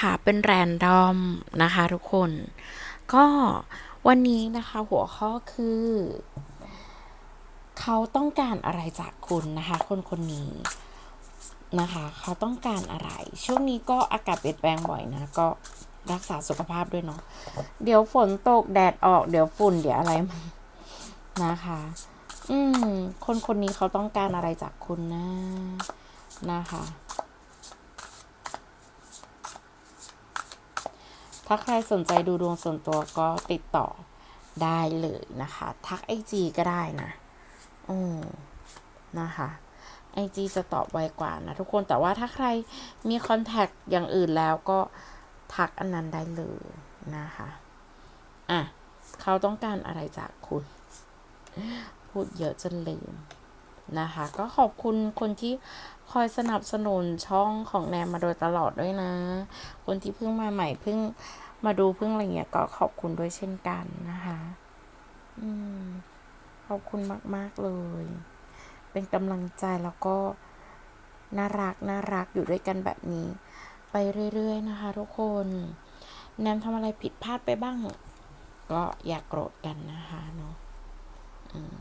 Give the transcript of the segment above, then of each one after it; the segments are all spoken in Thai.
ค่ะวันะคะ เป็นแรนดอมนะคะทุกคน ก็วันนี้นะคะหัวข้อคือ เขาต้องการอะไรจากคุณนะคะ คนคนนี้นะคะ เขาต้องการอะไร ช่วงนี้ก็อากาศเปลี่ยนแปลงบ่อยนะ ก็รักษาสุขภาพด้วยเนาะเดี๋ยวฝนตกแดดออกเดี๋ยวฝุ่นเดี๋ยวอะไรมานะคะ อืม คนคนนี้เขาต้องการอะไรจากคุณนะนะคะ ถ้าใครสนใจดูดวงส่วนตัวก็ติดต่อได้เลยนะคะ ทักไอจีก็ได้นะอืมนะคะไอจีจะตอบไวกว่านะทุกคนแต่ว่าถ้าใครมีคอนแทคอย่างอื่นแล้วก็ทักอันนั้นได้เลยนะคะอะเขาต้องการอะไรจากคุณ พูดเยอะจนลืมนะคะ ก็ขอบคุณคนที่คอยสนับสนุนช่องของแนมมาโดยตลอดด้วยนะ คนที่เพิ่งมาใหม่เพิ่ง มาดูเพิ่งอะไรเงี้ยก็ขอบคุณด้วยเช่นกันนะคะ อืม ขอบคุณมาก ๆ เลย เป็นกำลังใจแล้วก็น่ารักน่ารักอยู่ด้วยกันแบบนี้ ไปเรื่อย ๆ นะคะ ทุกคนแนมทำอะไรผิดพลาดไปบ้าง ก็อย่ากโกรธกันนะคะเนาะอืม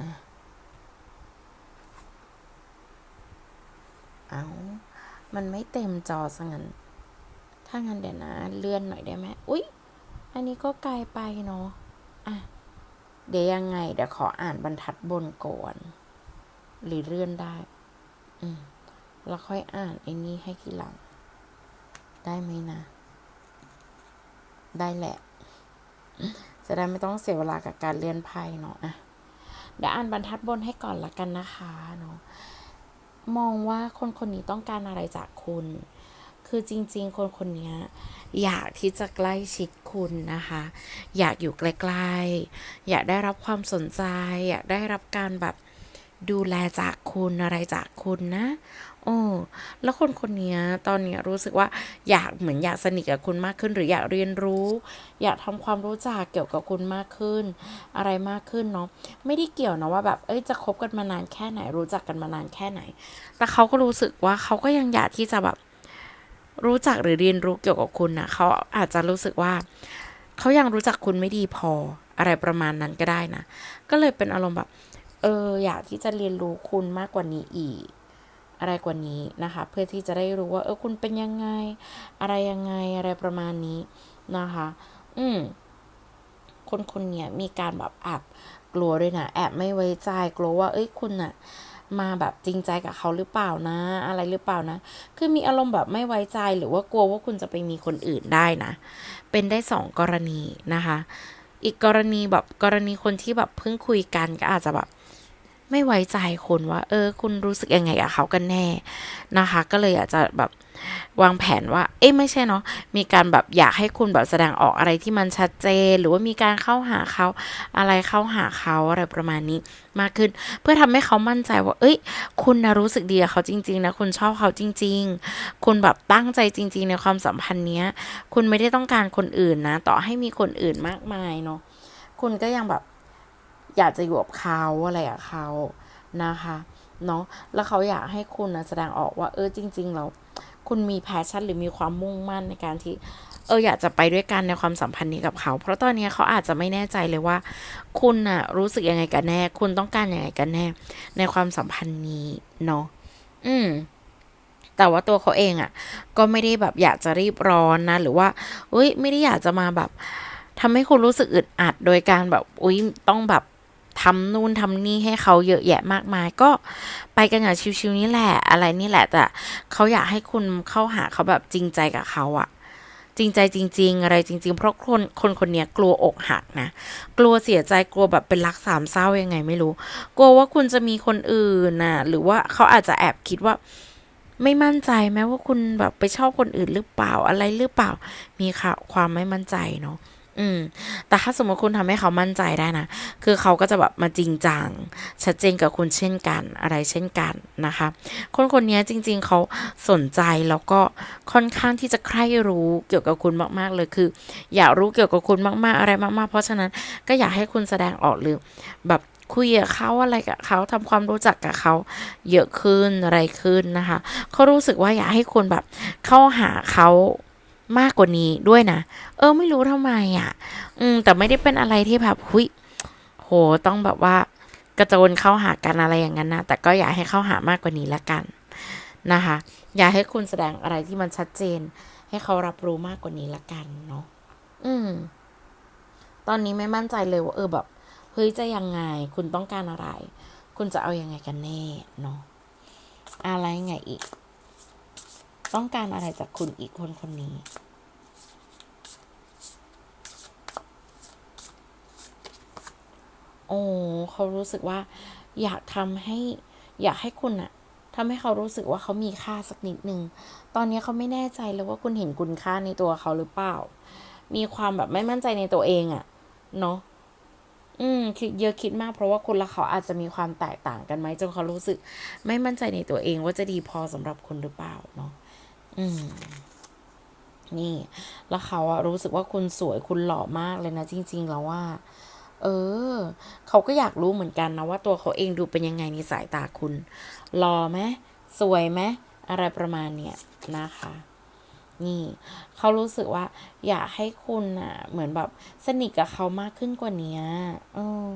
อะเอามันไม่เต็มจอซะงั้น ถ้างั้นเดี๋ยวนะ เลื่อนหน่อยได้ไหมอุ๊ย อันนี้ก็ไกลไปเนาะ อะ เดี๋ยวยังไง เดี๋ยวขออ่านบรรทัดบนก่อน หรือเลื่อนได้ อืม แล้วค่อยอ่านไอ้นี้ให้ทีหลัง ได้ไหมนะ ได้แหละ จะได้ไม่ต้องเสียเวลากับการเลื่อนไพ่เนาะ อะ เดี๋ยวอ่านบรรทัดบนให้ก่อนละกันนะคะเนาะ มองว่าคนคนนี้ต้องการอะไรจากคุณ คือจริง ๆ คนคนนี้อยากที่จะใกล้ชิดคุณนะคะ อยากอยู่ใกล้ๆ อยากได้รับความสนใจ อยากได้รับการแบบดูแลจากคุณอะไรจากคุณนะโอ้แล้วคนคนนี้ตอนนี้รู้สึกว่าอยากเหมือนอยากสนิทกับคุณมากขึ้น หรืออยากเรียนรู้ อยากทำความรู้จักเกี่ยวกับคุณมากขึ้น อะไรมากขึ้นเนาะไม่ได้เกี่ยวนะว่าแบบเอ้ยจะคบกันมานานแค่ไหน รู้จักกันมานานแค่ไหน แต่เขาก็รู้สึกว่าเขาก็ยังอยากที่จะแบบ รู้จักหรือเรียนรู้เกี่ยวกับคุณนะเขาอาจจะรู้สึกว่าเขายังรู้จักคุณไม่ดีพออะไรประมาณนั้นก็ได้นะ ก็เลยเป็นอารมณ์แบบ เออ อยากที่จะเรียนรู้คุณมากกว่านี้อีก อะไรกว่านี้นะคะ เพื่อที่จะได้รู้ว่า เออ คุณเป็นยังไง อะไรยังไง อะไรประมาณนี้นะคะ อืม คนคนเนี้ยมีการแบบแอบกลัวด้วยนะ แอบไม่ไว้ใจ กลัวว่า เอ้ย คุณน่ะ มาแบบจริงใจกับเขาหรือเปล่านะ อะไรหรือเปล่านะ คือมีอารมณ์แบบไม่ไว้ใจหรือว่ากลัวว่าคุณจะไปมีคนอื่นได้นะ เป็นได้สองกรณีนะคะ อีกกรณีแบบกรณีคนที่แบบเพิ่งคุยกันก็อาจจะแบบ ไม่ไว้ใจคนว่า เออ คุณรู้สึกยังไงกับเขากันแน่นะคะ ก็เลยอยากจะแบบวางแผนว่า เอ๊ะไม่ใช่เนาะ มีการแบบอยากให้คุณแบบแสดงออกอะไรที่มันชัดเจน หรือว่ามีการเข้าหาเขาอะไรเข้าหาเขาอะไรประมาณนี้มากขึ้น เพื่อทำให้เขามั่นใจว่า เอ้ย คุณนะรู้สึกดีกับเขาจริง ๆ นะ คุณชอบเขาจริง ๆ คุณแบบตั้งใจจริง ๆ ในความสัมพันธ์เนี้ย คุณไม่ได้ต้องการคนอื่นนะ ต่อให้มีคนอื่นมากมายเนาะ คุณก็ยังแบบ อยากจะอยู่กับเขาอะไรกับเขานะคะเนาะแล้วเขาอยากให้คุณนะแสดงออกว่า เออจริงๆแล้วคุณมีแพชชั่นหรือมีความมุ่งมั่นในการที่ เอออยากจะไปด้วยกันในความสัมพันธ์นี้กับเขา เพราะตอนนี้เขาอาจจะไม่แน่ใจเลยว่า คุณน่ะรู้สึกยังไงกันแน่ คุณต้องการยังไงกันแน่ ในความสัมพันธ์นี้เนาะอืมแต่ว่าตัวเขาเองอะ่ะ ก็ไม่ได้แบบอยากจะรีบร้อนนะ หรือว่าเอ้ยไม่ได้อยากจะมาแบบทำให้คุณรู้สึกอึดอัดโดยการแบบอุ้ยต้องแบบ ทำนู่นทำนี่ให้เขาเยอะแยะมากมาย ก็ไปกันอย่างชิวๆนี่แหละ อะไรนี่แหละ แต่เขาอยากให้คุณเข้าหาเขาแบบจริงใจกับเขาอะจริงใจจริง ๆ อะไรจริง ๆ เพราะคนคนคนเนี้ยกลัวอกหักนะ กลัวเสียใจกลัวแบบเป็นรักสามเศร้ายังไงไม่รู้ กลัวว่าคุณจะมีคนอื่นน่ะหรือว่าเขาอาจจะแอบคิดว่าไม่มั่นใจแม้ว่าคุณแบบไปชอบคนอื่นหรือเปล่าอะไรหรือเปล่า มีค่ะความไม่มั่นใจเนาะ อืม แต่ถ้าสมมติคุณทำให้เขามั่นใจได้นะ คือเขาก็จะแบบมาจริงจัง ชัดเจนกับคุณเช่นกัน อะไรเช่นกันนะคะ คนคนนี้จริง ๆ เขาสนใจแล้วก็ค่อนข้างที่จะใคร่รู้เกี่ยวกับคุณมาก ๆ เลย คือ อยากรู้เกี่ยวกับคุณมาก ๆ อะไรมาก ๆ เพราะฉะนั้นก็อยากให้คุณแสดงออกหรือแบบคุยกับเขาอะไรกับเขาทำความรู้จักกับเขาเยอะขึ้นอะไรขึ้นนะคะ เขารู้สึกว่าอยากให้คุณแบบเข้าหาเขา มากกว่านี้ด้วยนะ เออไม่รู้ทำไมอะ อืมแต่ไม่ได้เป็นอะไรที่แบบหุยโหต้องแบบว่ากระโจนเข้าหากันอะไรอย่างนั้นนะ แต่ก็อยากให้เข้าหามากกว่านี้ละกันนะคะ อยากให้คุณแสดงอะไรที่มันชัดเจน ให้เขารับรู้มากกว่านี้ละกันเนาะ อืม ตอนนี้ไม่มั่นใจเลยว่าเออแบบเฮ้ยจะยังไง คุณต้องการอะไร คุณจะเอาอยัางไงกันแน่เนาะอะไรไงอีก ต้องการอะไรจากคุณอีกคนคนนี้ โอ้เขารู้สึกว่า อยากทำให้ อยากให้คุณอะทำให้เขารู้สึกว่าเขามีค่าสักนิดนึง ตอนนี้เขาไม่แน่ใจเลยว่าคุณเห็นคุณค่าในตัวเขาหรือเปล่า มีความแบบไม่มั่นใจในตัวเองอะเนาะอืมคิดเยอะคิดมากเพราะว่าคุณและเขาอาจจะมีความแตกต่างกันไหมจนเขารู้สึก ไม่มั่นใจในตัวเองว่าจะดีพอสำหรับคุณหรือเปล่าเนาะ อืมนี่ แล้วเขาอะรู้สึกว่าคุณสวยคุณหล่อมากเลยนะ จริง ๆ แล้วว่า เออ เขาก็อยากรู้เหมือนกันนะว่าตัวเขาเองดูเป็นยังไงในสายตาคุณหล่อไหมสวยไหมอะไรประมาณเนี้ยนะคะ นี่ เขารู้สึกว่า อยากให้คุณอะเหมือนแบบสนิทกับเขามากขึ้นกว่านี้เออ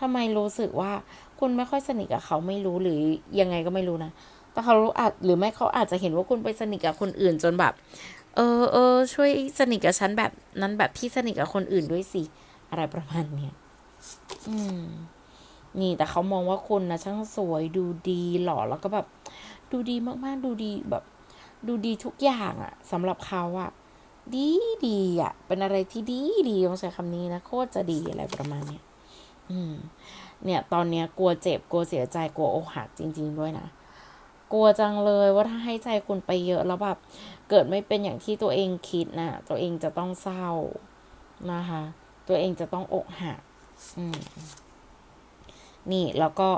ทำไมรู้สึกว่า คุณไม่ค่อยสนิทกับเขาไม่รู้หรือยังไงก็ไม่รู้นะ แต่เขารู้อาจหรือไม่เขาอาจจะเห็นว่าคุณไปสนิทกับคนอื่นจนแบบ เออเออช่วยสนิทกับฉันแบบนั้นแบบที่สนิทกับคนอื่นด้วยสิอะไรประมาณเนี้ยอืม นี่แต่เขามองว่าคุณนะช่างสวยดูดีหล่อแล้วก็แบบ ดูดีมากๆ ดูดีแบบ ดูดีทุกอย่างอะสำหรับเขาอะดีดีอะเป็นอะไรที่ดีดีต้องใช้คำนี้นะโคตรจะดีอะไรประมาณเนี้ยอืม เนี่ย ตอนเนี้ยกลัวเจ็บกลัวเสียใจกลัวอกหักจริง ๆ ด้วยนะ กลัวจังเลยว่าถ้าให้ใจคุณไปเยอะแล้วแบบเกิดไม่เป็นอย่างที่ตัวเองคิดนะ ตัวเองจะต้องเศร้านะคะ ตัวเองจะต้องอกหักอืมนี่แล้วก็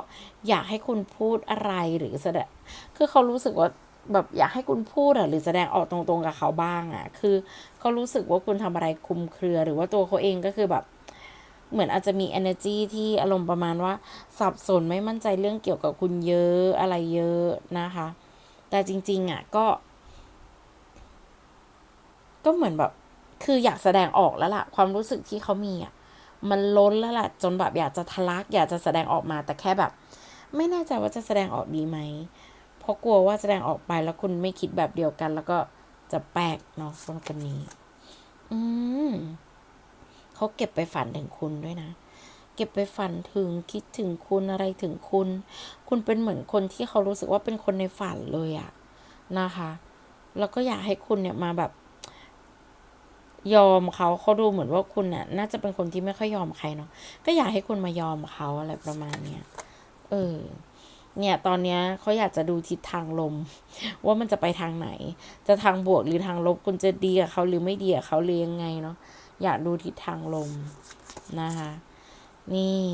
อยากให้คุณพูดอะไรหรือแสดงคือเขารู้สึกว่าแบบอยากให้คุณพูดหรือแสดงออกตรงๆกับเขาบ้างอะคือเขารู้สึกว่าคุณทำอะไรคุมเครือหรือว่าตัวเขาเองก็คือแบบ เหมือนอาจจะมี energy ที่อารมณ์ประมาณว่าสับสนไม่มั่นใจเรื่องเกี่ยวกับคุณเยอะอะไรเยอะนะคะ แต่จริง ๆ อะ ก็ ก็เหมือนแบบ คืออยากแสดงออกแล้วล่ะ ความรู้สึกที่เขามีอะ มันล้นแล้วล่ะ จนแบบอยากจะทะลัก อยากจะแสดงออกมา แต่แค่แบบ ไม่แน่ใจว่าจะแสดงออกดีไหม เพราะกลัวว่าแสดงออกไปแล้วคุณไม่คิดแบบเดียวกัน แล้วก็จะแปลกเนาะคนคนนี้ อืม เขาเก็บไปฝันถึงคุณด้วยนะ เก็บไปฝันถึงคิดถึงคุณอะไรถึงคุณ คุณเป็นเหมือนคนที่เขารู้สึกว่าเป็นคนในฝันเลยอะนะคะ แล้วก็อยากให้คุณเนี่ยมาแบบ ยอมเขาเขาดูเหมือนว่าคุณเนี่ยน่าจะเป็นคนที่ไม่ค่อยยอมใครเนาะก็อยากให้คุณมายอมเขาอะไรประมาณเนี้ยเออเนี่ยตอนเนี้ยเขาอยากจะดูทิศทางลม ว่ามันจะไปทางไหน จะทางบวกหรือทางลบคุณจะดีกับเขาหรือไม่ดีกับเขาหรือยังไงเนาะ อยากดูทิศทางลมนะคะ นี่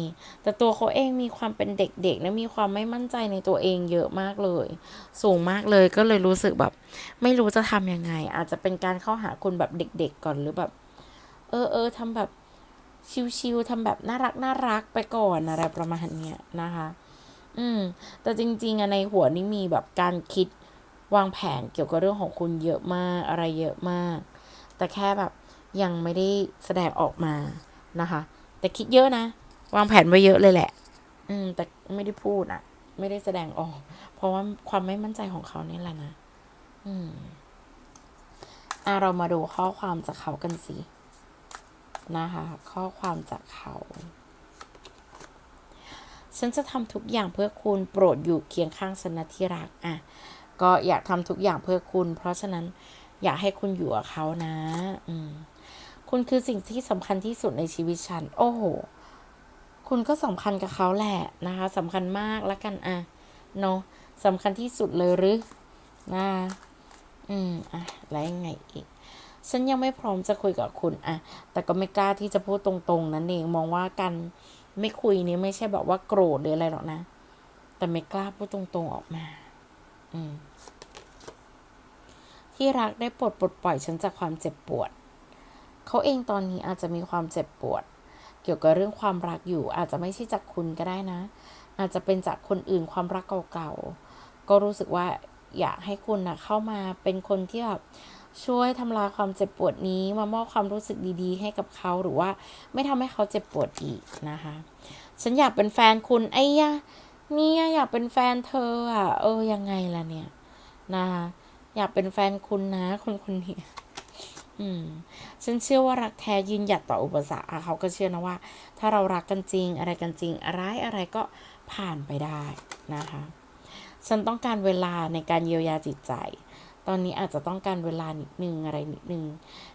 แต่ตัวเขาเองมีความเป็นเด็กๆนะมีความไม่มั่นใจในตัวเองเยอะมากเลย สูงมากเลยก็เลยรู้สึกแบบ ไม่รู้จะทำยังไง อาจจะเป็นการเข้าหาคุณแบบเด็ก ๆ ก่อนหรือแบบ เออเออทำแบบชิวๆทำแบบน่ารักน่ารักไปก่อนอะไรประมาณเนี้ยนะคะ อืม แต่จริงๆอะในหัวนี่มีแบบการคิดวางแผนเกี่ยวกับเรื่องของคุณเยอะมากอะไรเยอะมาก แต่แค่แบบ ยังไม่ได้แสดงออกมานะคะ แต่คิดเยอะนะ วางแผนไว้เยอะเลยแหละ อืม แต่ไม่ได้พูดอะไม่ได้แสดงออก เพราะว่าความไม่มั่นใจของเขาเนี่ยแหละนะ อืมอะเรามาดูข้อความจากเขากันสินะคะ ข้อความจากเขาฉันจะทำทุกอย่างเพื่อคุณโปรดอยู่เคียงข้างฉันนะที่รักอะก็อยากทำทุกอย่างเพื่อคุณ เพราะฉะนั้นอยากให้คุณอยู่กับเขานะ อืม คุณคือสิ่งที่สำคัญที่สุดในชีวิตฉัน โอ้โห คุณก็สำคัญกับเขาแหละนะคะสำคัญมากแล้วกันอะเนาะสำคัญที่สุดเลยหรือนะอืมอะแล้วยังไงอีก ฉันยังไม่พร้อมจะคุยกับคุณอะ แต่ก็ไม่กล้าที่จะพูดตรงๆนั่นเองมองว่ากันไม่คุยนี้ไม่ใช่แบบว่าโกรธหรืออะไรหรอกนะ แต่ไม่กล้าพูดตรงๆออกมา อืมที่รักได้ปลดปลดปล่อยฉันจากความเจ็บปวด เขาเองตอนนี้อาจจะมีความเจ็บปวด เกี่ยวกับเรื่องความรักอยู่ อาจจะไม่ใช่จากคุณก็ได้นะ อาจจะเป็นจากคนอื่นความรักเก่าๆก็รู้สึกว่าอยากให้คุณนะเข้ามาเป็นคนที่แบบช่วยทำลายความเจ็บปวดนี้มามอบความรู้สึกดีๆ ให้กับเขาหรือว่าไม่ทำให้เขาเจ็บปวดอีกนะคะ ฉันอยากเป็นแฟนคุณไอ้ยะเนี่ยอยากเป็นแฟนเธออะ เออยังไงล่ะเนี่ยนะคะอยากเป็นแฟนคุณนะคนคนนี้ อืม ฉันเชื่อว่ารักแท้ยืนหยัดต่ออุปสรรคเขาก็เชื่อนะว่า ถ้าเรารักกันจริง อะไรกันจริง อะไรอะไรก็ผ่านไปได้นะคะ ฉันต้องการเวลาในการเยียวยาจิตใจ ตอนนี้อาจจะต้องการเวลานิดนึงอะไรนิดนึง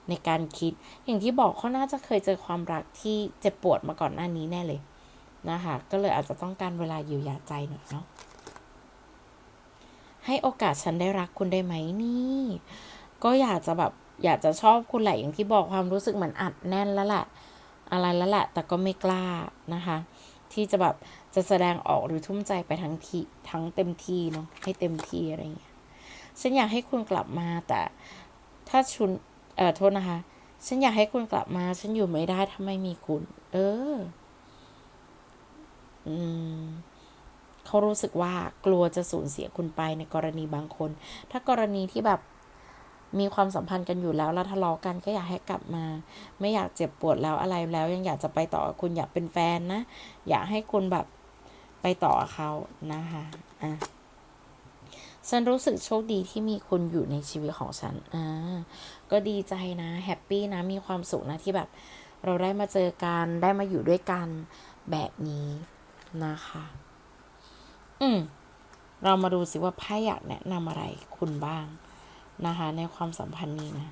ในการคิด อย่างที่บอกเขาน่าจะเคยเจอความรักที่เจ็บปวดมาก่อนหน้านี้แน่เลยนะคะ ก็เลยอาจจะต้องการเวลาเยียวยาใจหน่อยเนาะให้โอกาสฉันได้รักคุณได้ไหมนี่ ก็อยากจะแบบ อยากจะชอบคุณแหละอย่างที่บอกความรู้สึกเหมือนอัดแน่นแล้วแหละ อะไรแล้วแหละ แต่ก็ไม่กล้านะคะ ที่จะแบบจะแสดงออกหรือทุ่มใจไปทั้งทีทั้งเต็มที่เนาะให้เต็มที่อะไรอย่างเงี้ยฉันอยากให้คุณกลับมาแต่ ถ้าชุนเอ่อโทษนะคะ ฉันอยากให้คุณกลับมา ฉันอยู่ไม่ได้ถ้าไม่มีคุณ เออ อืมเขารู้สึกว่ากลัวจะสูญเสียคุณไปในกรณีบางคน ถ้ากรณีที่แบบ มีความสัมพันธ์กันอยู่แล้วแล้วทะเลาะกันก็อยากให้กลับมา ไม่อยากเจ็บปวดแล้วอะไรแล้ว ยังอยากจะไปต่อคุณอยากเป็นแฟนนะ อยากให้คุณแบบไปต่อเขานะคะอะฉันรู้สึกโชคดีที่มีคุณอยู่ในชีวิตของฉัน อ่า ก็ดีใจนะ แฮปปี้นะ มีความสุขนะที่แบบ เราได้มาเจอกัน ได้มาอยู่ด้วยกันแบบนี้นะคะ อืม เรามาดูสิว่าไพ่อยากแนะนำอะไรคุณบ้าง นะคะ ในความสัมพันธ์นี้นะ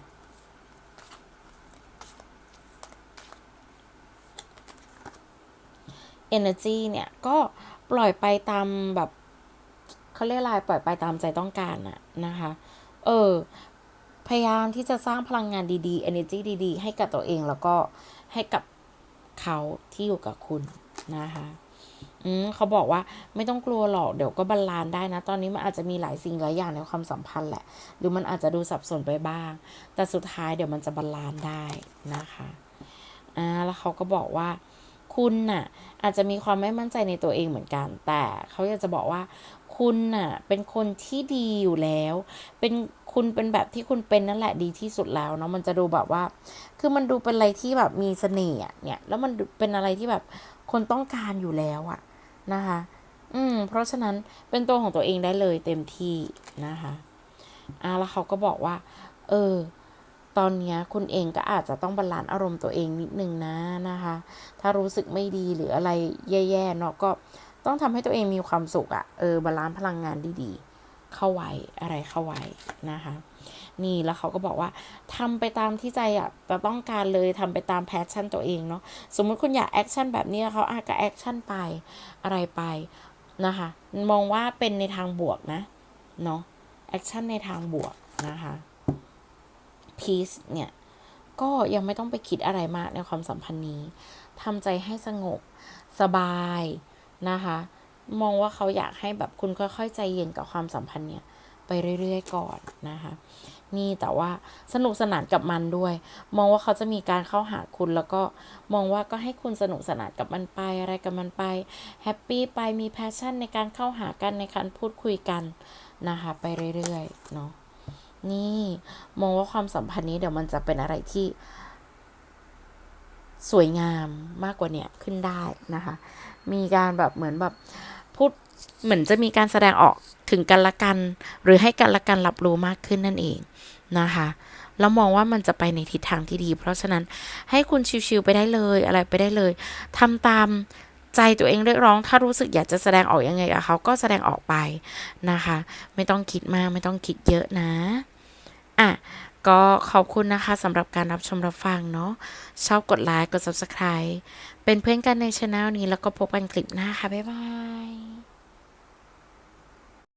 energy เนี่ย ก็ปล่อยไปตามแบบเขาเรียกอะไรปล่อยไปตามใจต้องการน่ะนะคะ เออ พยายามที่จะสร้างพลังงานดีๆ energy ดีๆ ให้กับตัวเองแล้วก็ให้กับเขาที่อยู่กับคุณนะคะ อืมเขาบอกว่าไม่ต้องกลัวหรอกเดี๋ยวก็บรรลานได้นะ ตอนนี้มันอาจจะมีหลายสิ่งหลายอย่างในความสัมพันธ์แหละ หรือมันอาจจะดูสับสนไปบ้าง แต่สุดท้ายเดี๋ยวมันจะบรรลานได้นะคะอ่าแล้วเขาก็บอกว่าคุณน่ะอาจจะมีความไม่มั่นใจในตัวเองเหมือนกัน แต่เขาอยากจะบอกว่าคุณน่ะเป็นคนที่ดีอยู่แล้ว เป็นคุณเป็นแบบที่คุณเป็นนั่นแหละดีที่สุดแล้วเนาะมันจะดูแบบว่า คือมันดูเป็นอะไรที่แบบมีเสน่ห์เนี่ยแล้วมันเป็นอะไรที่แบบคนต้องการอยู่แล้วอะ นะคะ อืม เพราะฉะนั้นเป็นตัวของตัวเองได้เลยเต็มที่นะคะอ่าแล้วเขาก็บอกว่า เออ ตอนนี้คุณเองก็อาจจะต้องบาลานซ์อารมณ์ตัวเองนิดนึงนะนะคะ ถ้ารู้สึกไม่ดีหรืออะไรแย่ๆเนาะก็ต้องทำให้ตัวเองมีความสุขอะ่ะเออบาลานซ์พลังงานดีๆ เข้าไว้อะไรเข้าไว้นะคะ นี่แล้วเขาก็บอกว่าทำไปตามที่ใจอะจะต้องการเลยทำไปตามแพชชั่นตัวเองเนาะสมมุติคุณอยากแอคชั่นแบบนี้เขาอาจจะแอคชั่นไปอะไรไปนะคะ มองว่าเป็นในทางบวกนะเนาะแอคชั่นในทางบวกนะคะ peace เนี่ยก็ยังไม่ต้องไปคิดอะไรมากในความสัมพันธ์นี้ทำใจให้สงบสบายนะคะ มองว่าเขาอยากให้แบบคุณค่อยๆใจเย็นกับความสัมพันธ์เนี่ย ไปเรื่อยๆก่อนนะคะ นี่แต่ว่าสนุกสนานกับมันด้วย มองว่าเขาจะมีการเข้าหาคุณแล้วก็มองว่าก็ให้คุณสนุกสนานกับมันไปอะไรกับมันไปแฮปปี้ไปมีแพชชั่นในการเข้าหากันในการพูดคุยกันนะคะไปเรื่อยๆเนาะนี่มองว่าความสัมพันธ์นี้เดี๋ยวมันจะเป็นอะไรที่ สวยงามมากกว่าเนี่ยขึ้นได้นะคะ มีการแบบเหมือนแบบพูด เหมือนจะมีการแสดงออกถึงกันละกัน หรือให้กันละกันรับรู้มากขึ้นนั่นเองนะคะแล้วมองว่ามันจะไปในทิศทางที่ดี เพราะฉะนั้นให้คุณชิวๆไปได้เลยอะไรไปได้เลยทำตามใจตัวเองเรียกร้อง ถ้ารู้สึกอยากจะแสดงออกยังไงกับเขาก็แสดงออกไปนะคะ ไม่ต้องคิดมากไม่ต้องคิดเยอะนะอะก็ขอบคุณนะคะสำหรับการรับชมรับฟังเนาะชอบกดไลค์กด Subscribe เป็นเพื่อนกันในช anel นี้แล้วก็พบกันคลิปหน้าค่ะ บ๊ายบาย